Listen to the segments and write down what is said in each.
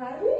hurry.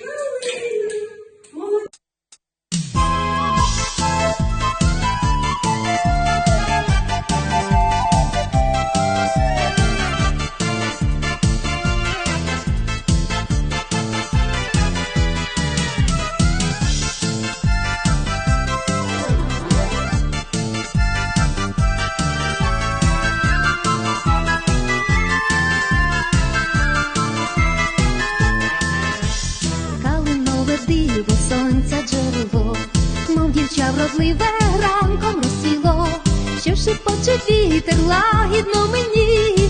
вродливе ранком розсіло, що шепоче вітер лагідно мені.